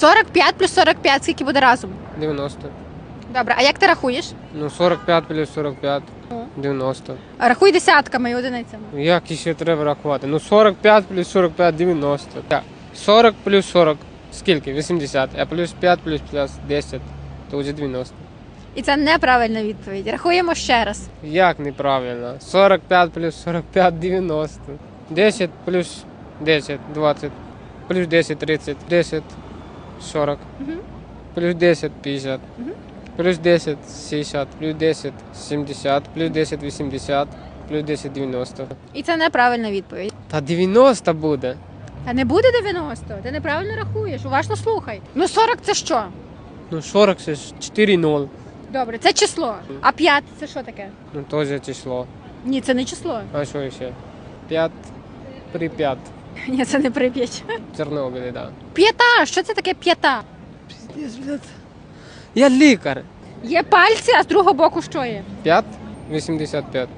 45 плюс 45, скільки буде разом? 90. Добре, а як ти рахуєш? Ну 45 плюс 45. Ну. 90. Рахуй десятками і одиницями. Як ще треба рахувати? Ну 45 плюс 45 90. Так. 40 плюс 40. Скільки? 80. А плюс 5 плюс 5 10. То вже 90. І це неправильна відповідь. Рахуємо ще раз. Як неправильно? 45 плюс 45 90. 10 плюс 10 20. Плюс 10 30. 10 40. Мгм. Плюс 10 50. Мгм. Плюс 10 60. Плюс 10 70. Плюс 10 80. Плюс 10 90. І це неправильна відповідь. Та 90 буде. Та не буде 90, ти неправильно рахуєш, уважно слухай. Ну 40 це що? Ну 40 це ж 4 0. Добре, це число. А 5 це що таке? Ну теж число. Ні, це не число. А що ще? 5 при 5. Ні, це не прип'ять. Чорнобилі, да. П'ята, що це таке п'ята? Блядь. Я лікар. Є пальці, а з другого боку що є? 5 85.